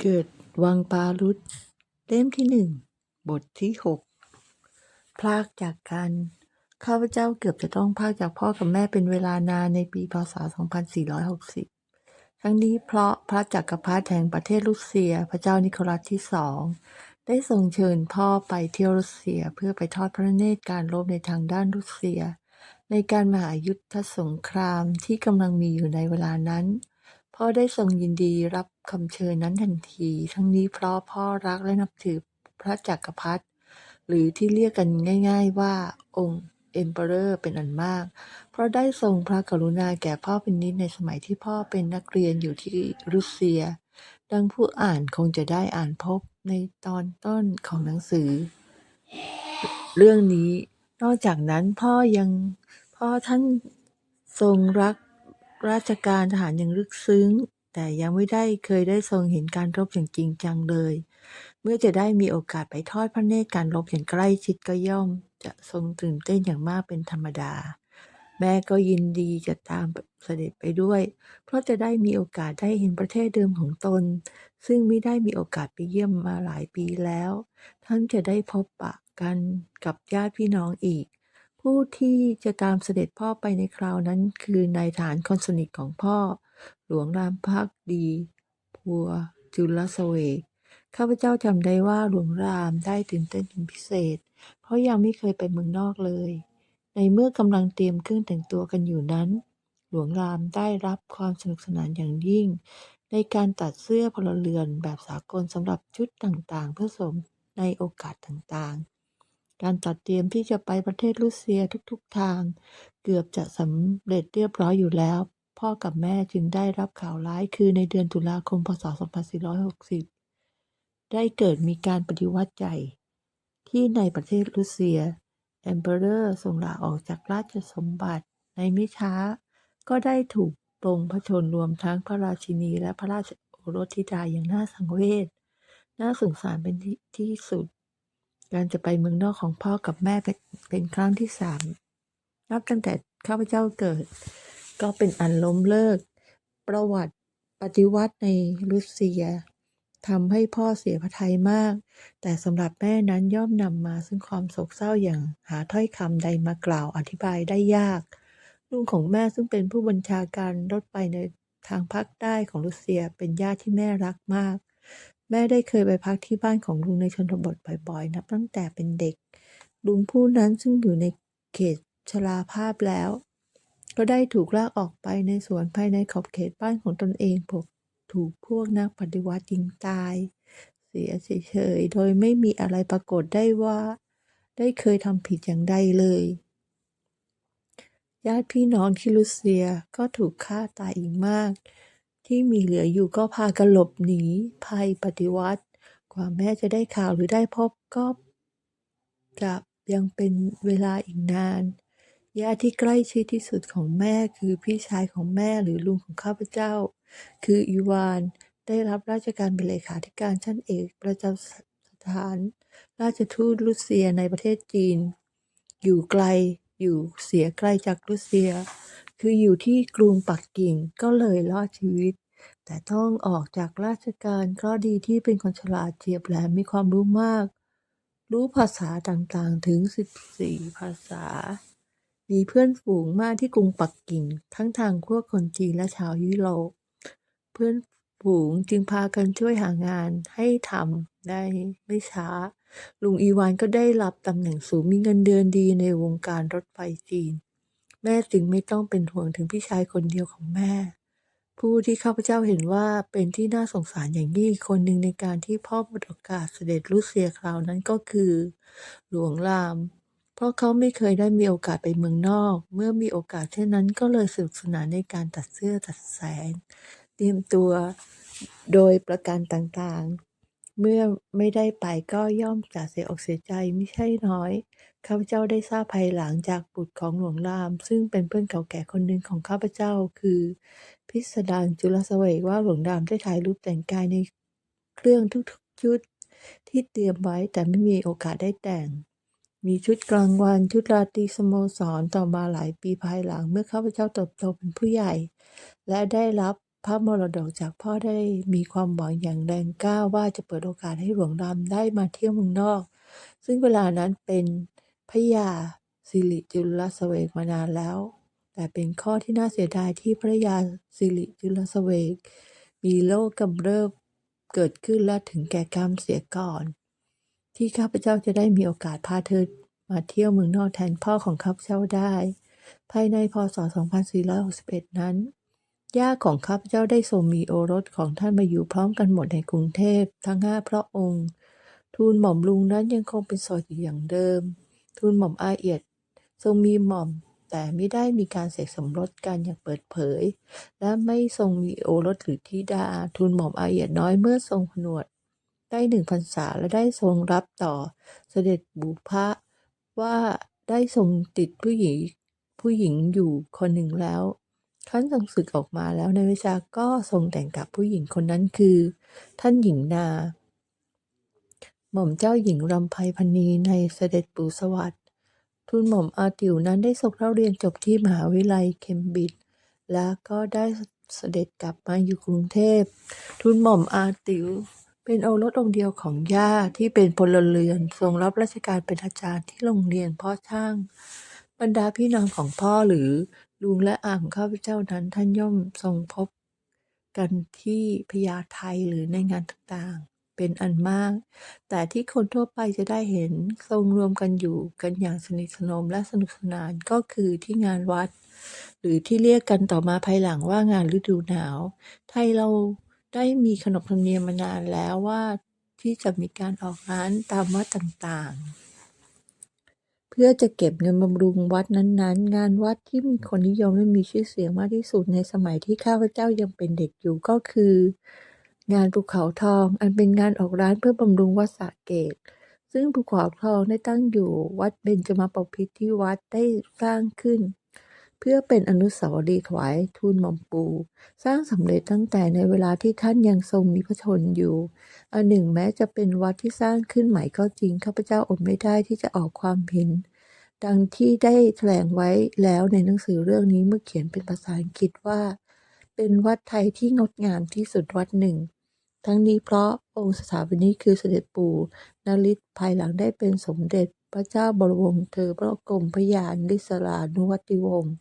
เกิดวังปารุษเล่มที่หนึ่งบทที่หกพลากจากกัน ข้าพเจ้าเกือบจะต้องพลากจากพ่อกับแม่เป็นเวลานานในปีพศ 2460 ทั้งนี้เพราะพระจักรพรรดิแห่งประเทศรัสเซีย พระเจ้านิโคลัสที่สองได้ทรงเชิญพ่อไปเที่ยวรัสเซียเพื่อไปทอดพระเนตรการรบในทางด้านรัสเซีย ในการมหายุทธสงครามที่กำลังมีอยู่ในเวลานั้น พ่อได้ทรงยินดีรับคำเชิญนั้นทันที ทั้งนี้เพราะพ่อรักและนับถือพระจักรพรรดิหรือที่เรียกกันง่าย ๆว่าองค์เอ็มเปอเรอร์เป็นอันมาก เพราะได้ทรงพระกรุณาแก่พ่อเป็นนิดในสมัยที่พ่อเป็นนักเรียนอยู่ที่รัสเซีย ดังผู้อ่านคงจะได้อ่านพบในตอนต้นของหนังสือ เรื่องนี้ นอกจากนั้นพ่อยังพ่อท่านทรงรัก ราชการทหารอย่างลึกซึ้ง แต่ยังไม่ได้เคยได้ทรงเห็นการรบอย่างจริงจังเลย เมื่อจะได้มีโอกาสไปทอดพระเนตรการรบอย่างใกล้ชิดก็ย่อม จะทรงตื่นเต้นอย่างมากเป็นธรรมดา แม่ก็ยินดีจะตามเสด็จไปด้วย เพราะจะได้มีโอกาสได้เห็นประเทศเดิมของตน ซึ่งไม่ได้มีโอกาสไปเยี่ยมมาหลายปีแล้ว ท่านจะได้พบปะกันกับญาติพี่น้องอีก ผู้ที่จะตามเสด็จพ่อไปในคราวนั้นคือนายทหารคนสนิทของพ่อ หลวงรามพักดี พัวจุลสเวกข้าพเจ้าจำได้ว่าหลวงรามได้ตื่นเต้นเป็นพิเศษ เพราะยังไม่เคยไปเมืองนอกเลย ในเมื่อกำลังเตรียมเครื่องแต่งตัวกันอยู่นั้น หลวงรามได้รับความสนุกสนานอย่างยิ่ง ในการตัดเสื้อพลเรือนแบบสากลสำหรับชุดต่างๆ เพื่อสวมในโอกาสต่างๆ การจัดเตรียมที่จะไปประเทศรัสเซียทุกๆทาง เกือบจะสำเร็จเรียบร้อยอยู่แล้ว พ่อกับแม่จึงได้รับข่าวร้ายคือในเดือนตุลาคมพศ 2460 ได้เกิดมีการปฏิวัติใหญ่ที่ในประเทศรัสเซีย e อ p เ r อร์ทรงลาออกจากราชสมบัติในไม่ช้า ก็ได้ถูกปลงพระชนรวมทั้งพระราชินีและพระราชโอรสธิดาอย่างน่าสังเวชน่าสงสารเป็นที่ที่สุด การจะไปเมืองนอกของพ่อกับแม่เป็นครั้งที่สามนับตั้งแต่ข้าพเจ้าเกิด ก็เป็นอันล้มเลิก ประวัติปฏิวัติในรัสเซียทำให้พ่อเสียพระทัยมาก แต่สำหรับแม่นั้นย่อมนำมาซึ่งความโศกเศร้าอย่างหาถ้อยคำใดมากล่าวอธิบายได้ยาก ลุงของแม่ซึ่งเป็นผู้บัญชาการรถไฟในทางภาคใต้ของรัสเซียเป็นญาติที่แม่รักมาก แม่ได้เคยไปพักที่บ้านของลุงในชนบทบ่อยๆ นับตั้งแต่เป็นเด็ก ลุงผู้นั้นซึ่งอยู่ในเขตชราภาพแล้ว ก็ได้ถูกลากออกไปในสวนภายในขอบเขตบ้านของตนเองพวกถูกพวกนักปฏิวัติยิงตาย เสียเฉยโดยไม่มีอะไรปรากฏได้ว่า ได้เคยทำผิดอย่างใดเลยญาติพี่น้องที่รัสเซียก็ถูกฆ่าตายอีกมาก ที่มีเหลืออยู่ก็พากันหลบหนีภัยปฏิวัติ กว่าแม่จะได้ข่าวหรือได้พบก็จะยังเป็นเวลาอีกนานญาติที่ใกล้ชิดที่สุดของแม่คือพี่ชายของแม่หรือลุงของข้าพเจ้า คืออีวานได้รับราชการเป็นเลขาธิการชั้นเอกประจำสถาน ราชทูตรัสเซียในประเทศจีน อยู่ไกลอยู่เสียไกลจากรัสเซีย คืออยู่ที่กรุงปักกิ่งก็เลยรอดชีวิต แต่ต้องออกจากราชการก็ดีที่เป็นคนฉลาดเฉียบแหลมมีความรู้มาก รู้ภาษาต่างๆถึง 14 ภาษา มีเพื่อนฝูงมากที่กรุงปักกิ่ง ทั้งทางพวกคนจีนและชาวยุโรป เพื่อนฝูงจึงพากันช่วยหางานให้ทำได้ไม่ช้า ลุงอีวานก็ได้รับตำแหน่งสูงมีเงินเดือนดีในวงการรถไฟจีน แม่จึงไม่ต้องเป็นห่วงถึงพี่ชายคนเดียวของแม่ ผู้ที่ข้าพเจ้าเห็นว่าเป็นที่น่าสงสารอย่างยิ่งคนหนึ่งในการที่พ่อหมดโอกาศเสด็จรัสเซียคราวนั้นก็คือ หลวงราม เพราะเขาไม่เคยได้มีโอกาสไปเมืองนอก เมื่อมีโอกาสเช่นนั้นก็เลยสนุกสนานในการตัดเสื้อตัดแสง เตรียมตัวโดยประการต่าง เมื่อไม่ได้ไปก็ย่อมจะเสียอกเสียใจไม่ใช่น้อยข้าพเจ้าได้ทราบภายหลังจากบุตรของหลวงราม ซึ่งเป็นเพื่อนเก่าแก่คนหนึ่งของข้าพเจ้าคือ พิสดารจุลสเวกว่าหลวงรามได้ถ่ายรูปแต่งกายในเครื่องทุกๆชุดที่เตรียมไว้แต่ไม่มีโอกาสได้แต่ง มีชุดกลางวันชุดราตรีสโมสรต่อมาหลายปีภายหลังเมื่อข้าพเจ้าเติบโตเป็นผู้ใหญ่ และได้รับ พระมรดกจากพ่อได้มีความหวังอย่างแรงกล้าว่าจะเปิดโอกาสให้หลวงรามได้มาเที่ยวเมืองนอก ซึ่งเวลานั้นเป็นพระยาสิริจุลสเวกมานานแล้ว แต่เป็นข้อที่น่าเสียดายที่พระยาสิริจุลสเวกมีโรคกำเริบเกิดขึ้นและถึงแก่กรรมเสียก่อน ที่ข้าพเจ้าจะได้มีโอกาสพาเธอมาเที่ยวเมืองนอกแทนพ่อของข้าพเจ้าได้ ภายในพศ 2461 นั้น ย่าของข้าพเจ้าได้ทรงมีโอรสของท่านมาอยู่พร้อมกันหมดในกรุงเทพทั้งห้าพระองค์ ทูลหม่อมลุงนั้นยังคงเป็นโสดอยู่อย่างเดิม ทูลหม่อมอาเอียด ทรงมีหม่อมแต่ไม่ได้มีการเสกสมรสกันอย่างเปิดเผย และไม่ทรงมีโอรสหรือธิดา ทูลหม่อมอาเอียดน้อยเมื่อทรงผนวด ได้หนึ่งพรรษาและได้ทรงรับต่อเสด็จบุพะว่าได้ทรงติดผู้หญิงผู้หญิงอยู่คนหนึ่งแล้ว ครั้นทรงศึกออกมาแล้วในวิชาก็ทรงแต่งกับผู้หญิงคนนั้นคือ ท่านหญิงนา หม่อมเจ้าหญิงรำไพพณีในเสด็จปู่สวัสดิ์ทูลหม่อมอาติวนั้นได้ทรงเล่าเรียนจบที่มหาวิทยาลัยเคมบริดจ์แล้วก็ได้เสด็จกลับมาอยู่กรุงเทพทูลหม่อมอาติวเป็นโอรสองค์เดียวของย่าที่เป็นพลเรือนทรงรับราชการเป็นอาจารย์ที่โรงเรียนพ่อช่าง บรรดาพี่น้องของพ่อหรือ ลุงและอาของข้าพเจ้านั้นท่านย่อมทรงพบกันที่พญาไทยหรือในงานต่างๆ เป็นอันมาก แต่ที่คนทั่วไปจะได้เห็นทรงรวมกันอยู่กันอย่างสนิทสนมและสนุกสนานก็คือที่งานวัด หรือที่เรียกกันต่อมาภายหลังว่างานฤดูหนาว ไทยเราได้มีขนบธรรมเนียมมานานแล้วว่าที่จะมีการออกร้านตามวัดต่างๆ เพื่อจะเก็บเงินบำรุงวัดนั้นๆ งานวัดที่มีคนนิยมและมีชื่อเสียงมากที่สุดในสมัยที่ข้าพเจ้ายังเป็นเด็กอยู่ก็คือ งานภูเขาทองอันเป็นงานออกร้านเพื่อบำรุงวัดสระเกตซึ่งภูเขาทองได้ตั้งอยู่วัดเบญจมาปพิตที่วัดได้สร้างขึ้น เพื่อเป็นอนุสาวรีย์ถวายทูลหม่อมปู สร้างสำเร็จตั้งแต่ในเวลาที่ท่านยังทรงมีพระชนอยู่ อันหนึ่งแม้จะเป็นวัดที่สร้างขึ้นใหม่ก็จริง ข้าพเจ้าอดไม่ได้ที่จะออกความเห็น ดังที่ได้แถลงไว้แล้วในหนังสือเรื่องนี้เมื่อเขียนเป็นภาษาอังกฤษว่า เป็นวัดไทยที่งดงามที่สุดวัดหนึ่ง ทั้งนี้เพราะองค์สถาปนิกคือเสด็จปู่นฤทธิ์ภายหลังได้เป็นสมเด็จ พระเจ้าบรมวงศ์เธอพระกรมพระยานิสรานุวัติวงศ์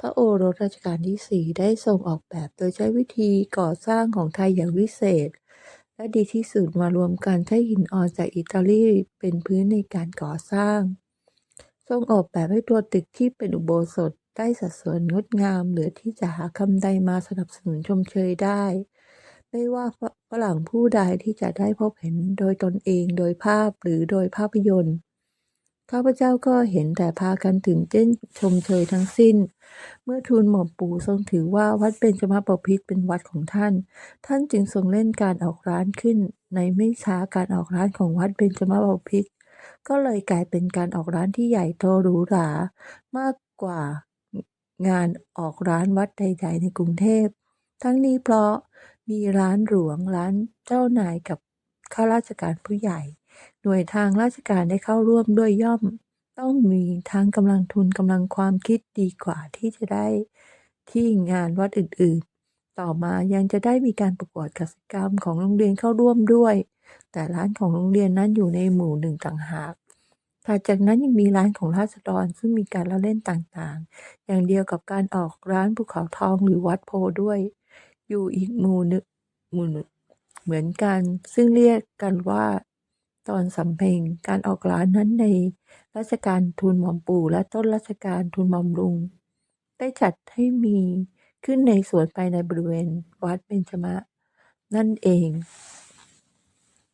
พระโอรสรัชกาลที่สี่ได้ทรงออกแบบโดยใช้วิธีก่อสร้างของไทยอย่างวิเศษ และดีที่สุดมารวมกันใช้หินอ่อนจากอิตาลีเป็นพื้นในการก่อสร้าง ทรงออกแบบให้ตัวตึกที่เป็นอุโบสถได้สัดส่วนงดงามเหลือที่จะหาคำใดมาสนับสนุนชมเชยได้ ไม่ว่าฝรั่งผู้ใดที่จะได้พบเห็นโดยตนเองโดยภาพหรือโดยภาพยนตร์ ข้าพเจ้าก็เห็นแต่พากันตื่นเต้นชมเชยทั้งสิ้น เมื่อทูลหม่อมปู่ทรงถือว่าวัดเบญจมาบพิตรเป็นวัดของท่าน ท่านจึงทรงเล่นการออกร้านขึ้น ในไม่ช้าการออกร้านของวัดเบญจมาบพิตรก็เลยกลายเป็นการออกร้านที่ใหญ่โตหรูหรามากกว่างานออกร้านวัดใดๆในกรุงเทพ ทั้งนี้เพราะมีร้านหลวงร้านเจ้านายกับข้าราชการผู้ใหญ่ หน่วยทางราชการได้เข้าร่วมด้วยย่อม ต้องมีทั้งกำลังทุนกำลังความคิดดีกว่าที่จะได้ที่งานวัดอื่นๆ ต่อมายังจะได้มีการประกวดกสิกรรมของโรงเรียนเข้าร่วมด้วย แต่ร้านของโรงเรียนนั้นอยู่ในหมู่หนึ่งต่างหากถัดจากนั้นยังมีร้านของราษฎรซึ่งมีการละเล่นต่างๆ อย่างเดียวกับการออกร้านภูเขาทองหรือวัดโพด้วย อยู่อีกหมู่หนึ่งหมู่หนึ่งเหมือนกัน ซึ่งเรียกกันว่า ตอนสำเพ็งการออกร้านนั้นในรัชกาลทูลหม่อมปู่และต้นรัชกาลทูลหม่อมลุง ได้จัดให้มีขึ้นในสวนภายในบริเวณวัดเบญจมะ นั่นเอง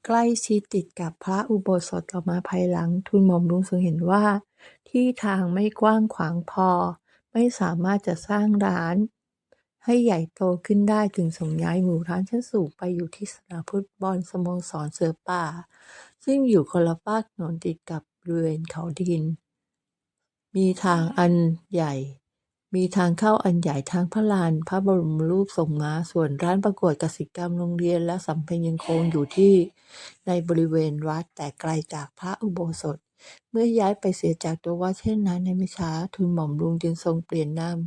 ใกล้ชิดติดกับพระอุโบสถต่อมาภายหลังทูลหม่อมลุงทรงเห็นว่า ที่ทางไม่กว้างขวางพอ ไม่สามารถจะสร้างร้าน ให้ใหญ่โตขึ้นได้จึงส่งย้ายหมู่ร้านชั้นสูงไปอยู่ที่สนามฟุตบอลสโมสรเสือป่า ซึ่งอยู่คนละฝากถนนติดกับบริเวณเขาดิน มีทางอันใหญ่ มีทางเข้าอันใหญ่ทางพระลาน พระบรมรูปทรงม้า ส่วนร้านประกวดกสิกรรมโรงเรียนและสำเพ็งยังคงอยู่ที่ในบริเวณวัดแต่ไกลจากพระอุโบสถ เมื่อย้ายไปเสียจากตัววัดเช่นนั้น ในไม่ช้าทูลหม่อมลวงจึงทรงเปลี่ยนนาม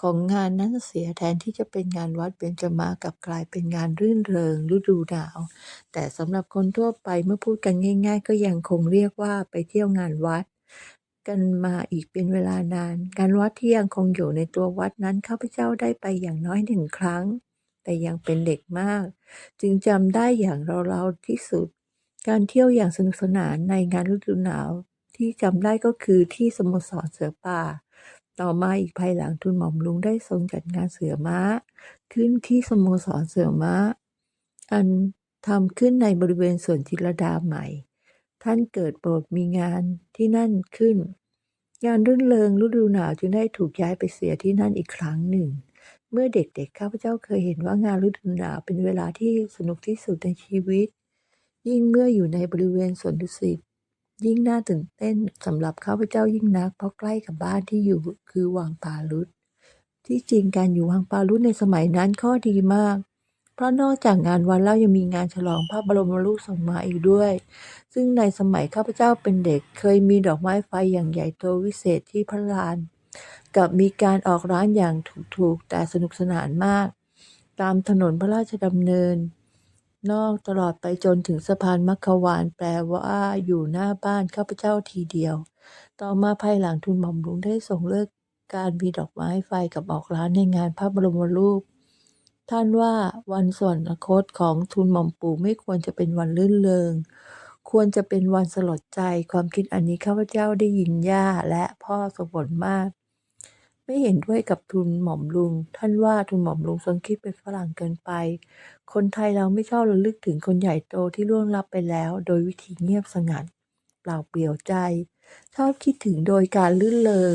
ของงานนั้นเสียแทนที่จะเป็นงานวัดเบญจมากลับกลายเป็นงานรื่นเริงฤดูหนาว แต่สำหรับคนทั่วไปเมื่อพูดกันง่าย ๆ ก็ยังคงเรียกว่าไปเที่ยวงานวัด กันมาอีกเป็นเวลานาน การวัดที่ยังคงอยู่ในตัววัดนั้นข้าพเจ้าได้ไปอย่างน้อยหนึ่งครั้ง แต่ยังเป็นเด็กมาก จึงจำได้อย่างเราๆที่สุด การเที่ยวอย่างสนุกสนานในงานฤดูหนาวที่จำได้ก็คือที่สโมสรเสือป่า ต่อมาอีกภายหลังทูลหม่อมลุงได้ทรงจัดงานเสือม้า ขึ้นที่สโมสรเสือม้า อันทำขึ้นในบริเวณสวนจิรดาใหม่ ท่านเกิดโปรดมีงานที่นั่นขึ้น งานรื่นเริงฤดูหนาวจึงได้ถูกย้ายไปเสียที่นั่นอีกครั้งหนึ่ง เมื่อเด็กๆข้าพเจ้าเคยเห็นว่างานฤดูหนาวเป็นเวลาที่สนุกที่สุดในชีวิต ยิ่งเมื่ออยู่ในบริเวณสวนดุสิตยิ่งน่าตื่นเต้นสำหรับข้าพเจ้ายิ่งนัก เพราะใกล้กับบ้านที่อยู่คือวังปาลุดที่จริงการอยู่วังปาลุดในสมัยนั้นข้อดีมาก เพราะนอกจากงานวันแล้วยังมีงานฉลองพระบรมรูปทรงมาอีกด้วย ซึ่งในสมัยข้าพเจ้าเป็นเด็กเคยมีดอกไม้ไฟอย่างใหญ่โตวิเศษที่พระลาน กับมีการออกร้านอย่างถูกๆแต่สนุกสนานมาก ตามถนนพระราชดำเนิน นอกตลอดไปจนถึงสะพานมัคควาน แปลว่าอยู่หน้าบ้านข้าพเจ้าทีเดียว ต่อมาภายหลังทูลหม่อมหลวงได้ส่งเลิกการมีดอกไม้ไฟกับออกร้านในงานพระบรมรูป ท่านว่าวันส่วรรคตของทูลหม่อมปู่ไม่ควรจะเป็นวันลื่นเริงควรจะเป็นวันสลดใจ ความคิดอันนี้ข้าพเจ้าได้ยินย่าและพ่อสมบ่นมาก ไม่เห็นด้วยกับทูลหม่อมลุง ท่านว่าทูลหม่อมลุงทรงคิดเป็นฝรั่งเกินไป คนไทยเราไม่ชอบระลึกถึงคนใหญ่โตที่ล่วงลับไปแล้ว โดยวิธีเงียบสงัดเปล่าเปลี่ยวใจ ชอบคิดถึงโดยการลื่นเลิง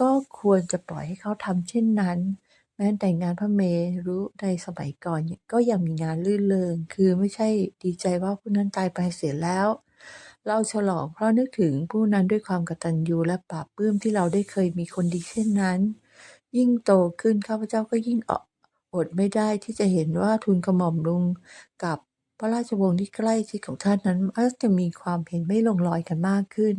ก็ควรจะปล่อยให้เขาทำเช่นนั้นแม้แต่งานพระเมรุในสมัยก่อนก็ยังมีงานลื่นเริงคือไม่ใช่ดีใจว่าผู้นั้นตายไปเสียแล้ว เราฉลองเพราะนึกถึงผู้นั้นด้วยความกตัญญูและปราบปลื้มที่เราได้เคยมีคนดีเช่นนั้น ยิ่งโตขึ้นข้าพเจ้าก็ยิ่งอดไม่ได้ที่จะเห็นว่าทูลกระหม่อมลุงกับพระราชวงศ์ที่ใกล้ชิดของท่านนั้นมักจะมีความเห็นไม่ลงรอยกันมากขึ้น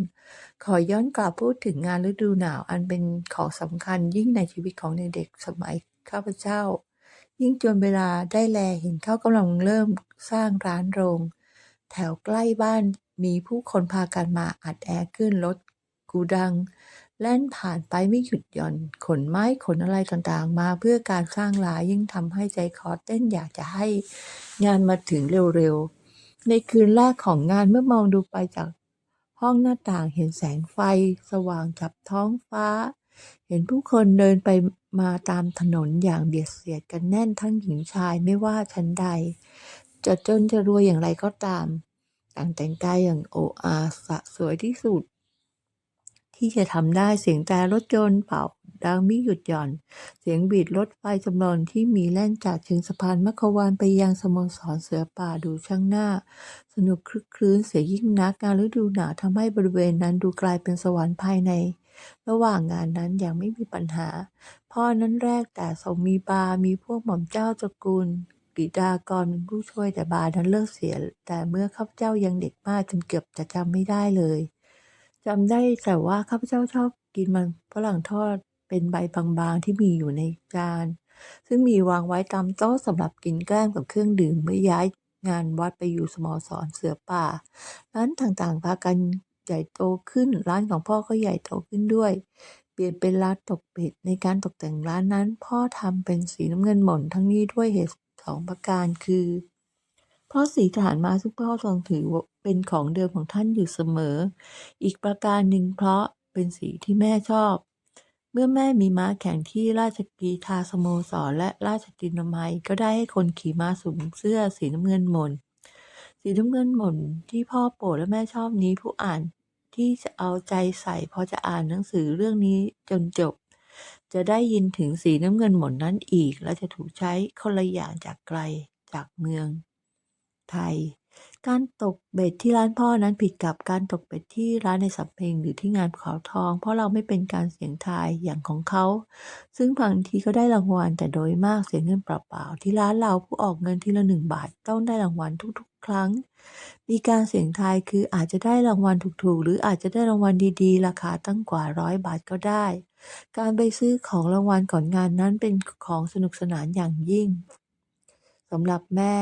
ขอย้อนกลับพูดถึงงานฤดูหนาวอันเป็นของสำคัญยิ่งในชีวิตของเด็กๆสมัยข้าพเจ้า ยิ่งจนเวลาได้แลเห็นเขากำลังเริ่มสร้างร้านโรง แถวใกล้บ้าน มีผู้คนพากันมาอัดแอร์ขึ้นรถกูดัง แล่นผ่านไปไม่หยุดหย่อน ขนไม้ขนอะไรต่างๆ มาเพื่อการสร้างรานยิ่งทำให้ใจคอเต้นอยากจะให้งานมาถึงเร็วๆ ในคืนแรกของงานเมื่อมองดูไปจากห้องหน้าต่างเห็นแสงไฟ สว่างจับท้องฟ้า เห็นผู้คนเดินไปมาตามถนนอย่างเบียดเสียดกันแน่นทั้งหญิงชายไม่ว่าชั้นใด จะจนจะรวยอย่างไรก็ตาม ต่างแต่งกายอย่างโออาสะสวยที่สุด ที่จะทำได้เสียงแต่รถยนต์เป่าดังมิหยุดหย่อน เสียงบีดรถไฟจำลองที่มีแล่นจากเชิงสะพานมัควานไปยังสโมสรเสือป่าดูช่างหน้า สนุกคลึกคลื้นเสียยิ่งนักงานฤดูหนาวทำให้บริเวณนั้นดูกลายเป็นสวรรค์ภายใน ระหว่างงานนั้นยังไม่มีปัญหา พ่อนั้นแรกแต่ทรงมีบา มีพวกหม่อมเจ้าตระกูล กิดากรเป็นผู้ช่วยแต่บาร์นั้นเลิกเสีย แต่เมื่อข้าพเจ้ายังเด็กมากจนเกือบจะจำไม่ได้เลยจำได้แต่ว่าข้าพเจ้าชอบกินมันฝรั่งทอดเป็นใบบางๆที่มีอยู่ในจาน ซึ่งมีวางไว้ตามโต๊ะสำหรับกินแกล้มกับเครื่องดื่มเมื่อย้ายงานวัดไปอยู่สโมสรเสือป่า ร้านต่างๆพากันใหญ่โตขึ้น ร้านของพ่อก็ใหญ่โตขึ้นด้วย เปลี่ยนเป็นร้านตกเป็ดในการตกแต่งร้านนั้น พ่อทำเป็นสีน้ำเงินหม่นทั้งนี้ด้วยเหตุ สองประการคือ เพราะสีทหารมาซึ่งพ่อทรงถือเป็นของเดิมของท่านอยู่เสมอ อีกประการหนึ่งเพราะเป็นสีที่แม่ชอบ เมื่อแม่มีม้าแข่งที่ราชกีฬาสโมสรและราชจินมัยก็ได้ให้คนขี่ม้าสวมเสื้อสีน้ำเงินหม่นสีน้ำเงินหม่นที่พ่อโปรดและแม่ชอบนี้ผู้อ่านที่จะเอาใจใส่พอจะอ่านหนังสือเรื่องนี้จนจบ จะได้ยินถึงสีน้ำเงินหม่นนั้นอีก และจะถูกใช้คนละอย่างจากไกลจากเมือง ไทย การตกเบ็ดที่ร้านพ่อนั้นผิดกับการตกเบ็ดที่ร้านในสำเพ็งหรือที่งานขาทอง เพราะเราไม่เป็นการเสี่ยงทายอย่างของเขา ซึ่งบางทีก็ได้รางวัลแต่โดยมากเสียเงินเปล่าๆที่ร้านเราผู้ออกเงินทีละหนึ่งบาทต้องได้รางวัลทุกๆ ครั้ง มีการเสี่ยงทายคืออาจจะได้รางวัลถูกๆ หรืออาจจะได้รางวัลดีๆ ราคาตั้งกว่าร้อยบาทก็ได้ การไปซื้อของรางวัลก่อนงานนั้นเป็นของสนุกสนานอย่างยิ่งสำหรับแม่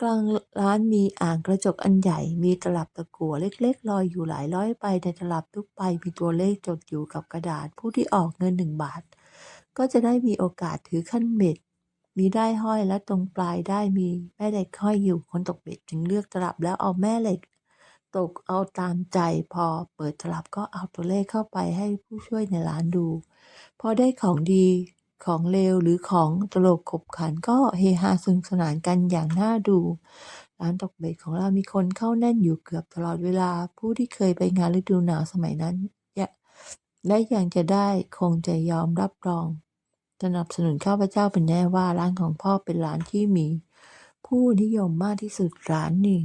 กลางร้านมีอ่างกระจกอันใหญ่ มีตลับตะกั่วเล็กๆลอยอยู่หลายร้อยใบในตลับทุกใบมีตัวเลขจดอยู่กับกระดาษผู้ที่ออกเงินหนึ่งบาท ก็จะได้มีโอกาสถือขั้นเบ็ดมีได้ห้อยและตรงปลายได้มีแม่เหล็กห้อยอยู่คนตกเบ็ดจึงเลือกตลับแล้วเอาแม่เหล็ก ตกเอาตามใจพอเปิดตลับก็เอาตัวเลขเข้าไปให้ผู้ช่วยในร้านดู พอได้ของดีของเลวหรือของตลกขบขันก็เฮฮาสนุกสนานกันอย่างน่าดู ร้านตกเบ็ดของเรามีคนเข้าแน่นอยู่เกือบตลอดเวลาผู้ที่เคยไปงานฤดูหนาวสมัยนั้นและยังจะได้คงจะยอมรับรอง สนับสนุนข้าพเจ้าเป็นแน่ว่าร้านของพ่อเป็นร้านที่มี ผู้นิยมมากที่สุดร้านหนึ่ง